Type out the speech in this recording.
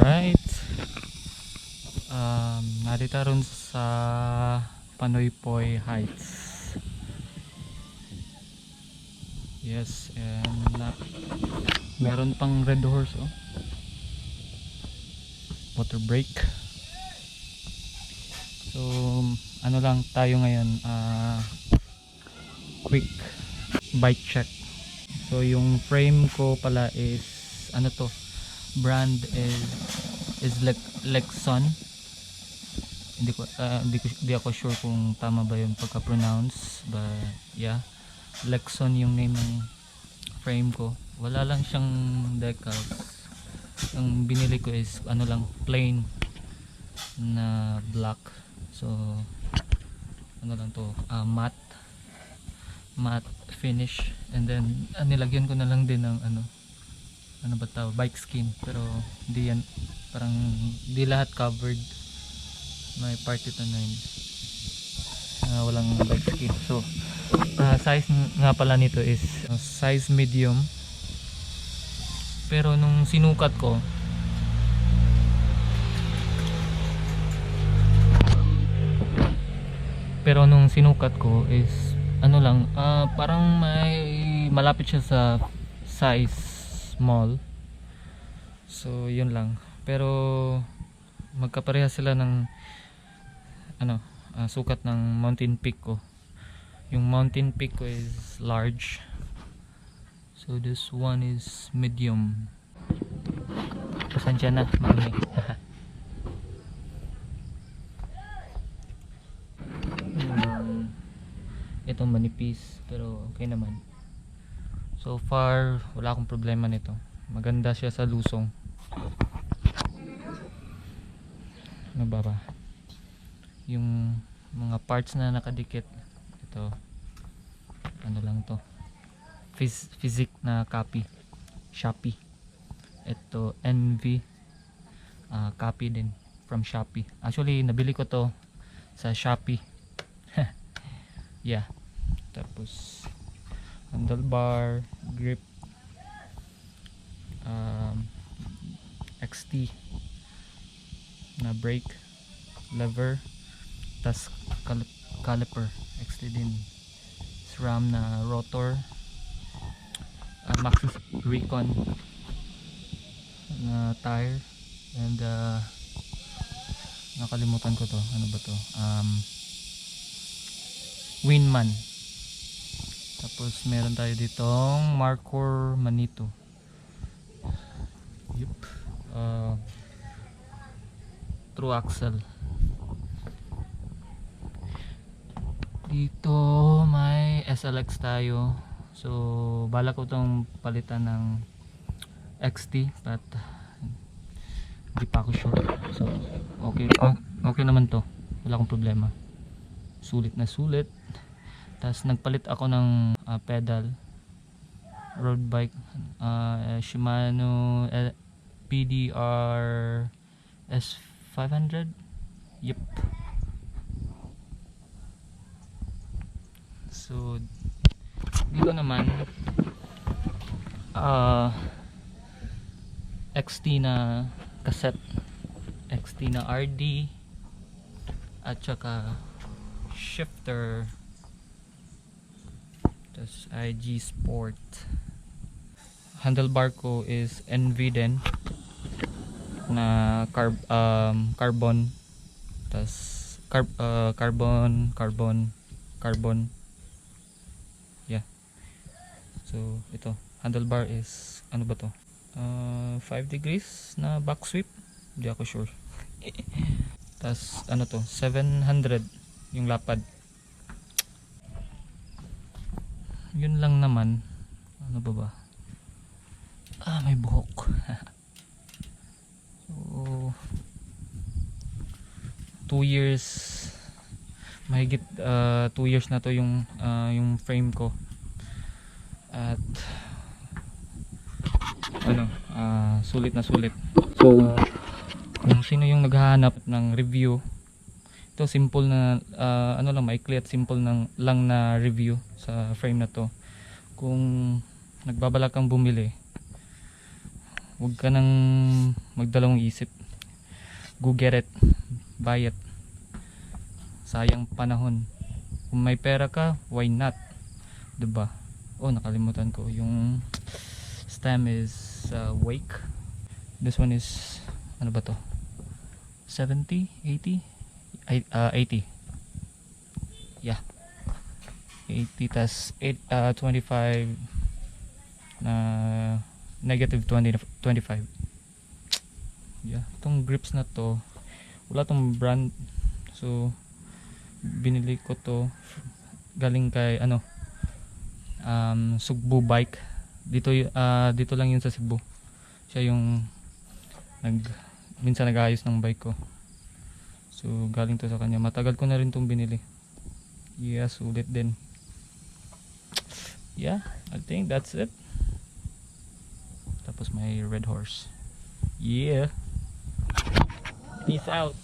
Alright. Um, narita ron sa Panoypoy Heights. Yes, and lap. meron pang red horse oh. Water break. So, ano lang tayo ngayon, uh, quick bike check. So, yung frame ko pala is ano to, brand is, is Lex- Lexon. Hindi ko, ah, hindi ko, hindi ako sure kung tama ba yung pagka-pronounce, but yeah. Lexon yung name ng frame ko. Wala lang siyang decals. Ang binili ko is, ano lang, plain na black. So, ano lang to, ah, matte matte finish and then ah, nilagyan ko na lang din ng ano ano ba tawag bike skin. Pero hindi yan parang hindi lahat covered. May part ito na yun. Ah, walang bike skin. So ah, size nga pala nito is ah, size medium. Pero nung sinukat ko pero nung sinukat ko is ano lang ah, parang may malapit siya sa size small so yun lang. Pero magkapareha sila ng ano ah, sukat ng mountain peak ko. Yung mountain peak ko is large. So this one is medium. Pasensya na mami. Itong manipis pero okay naman so far wala akong problema nito. Maganda siya sa lusong. Ano ba ba? Yung mga parts na nakadikit. Ito. Ano lang to? Phys physic na copy. Shopee. Ito NV ah, copy din from Shopee. Actually nabili ko to sa Shopee. Yeah. Tapos handlebar grip um, XT na brake lever tas cal- caliper XT din. SRAM na rotor uh, Maxxis Recon na tire and uh, nakalimutan ko to. Ano ba to? Um, Winman tapos meron tayo ditong Marcor Manito. Yup. Uh, true axle. Dito may SLX tayo. So bala ko tong palitan ng XT but hindi pa ako sure. So okay. O- okay naman to. Wala akong problema. Sulit na sulit tapos nagpalit ako ng ah, pedal. Road bike. Ah, Shimano L- PDR S500 yep so dito naman ah XT na cassette XT na RD at saka shifter tapos IG Sport. Handlebar ko is NV din na carb um, carbon. Tapos carb, uh, carbon carbon carbon. Yeah. So ito. Handlebar is ano ba to? Uh, 5 degrees na back sweep hindi ako sure. Tapos ano to? 700 yung lapad yun lang naman. Ano ba ba? Ah may buhok. So 2 years. Mahigit 2 years na to yung ah, yung frame ko. At ano ah, sulit na sulit. So kung sino yung naghahanap ng review ito simple na ah, ano lang maikli at simple ng, lang na review sa frame na to. Kung nagbabalak kang bumili huwag ka nang magdalawang isip. Go get it. Buy it. Sayang panahon. Kung may pera ka why not? Ba oh nakalimutan ko. Yung stem is uh, wake. This one is ano ba to? 70 80 Ay, uh, 80 yeah. 80 tas 8 uh, 25 na negative 20 na- 25 yeah itong grips na to wala tong brand. So binili ko to galing kay ano um, Sugbo bike. Dito ah, dito lang yun sa Cebu. Siya yung nag minsan nag-ayos ng bike ko so galing to sa kanya. Matagal ko na rin tong binili. Yeah sulit din. Yeah I think that's it. Tapos may red horse. Yeah. Peace out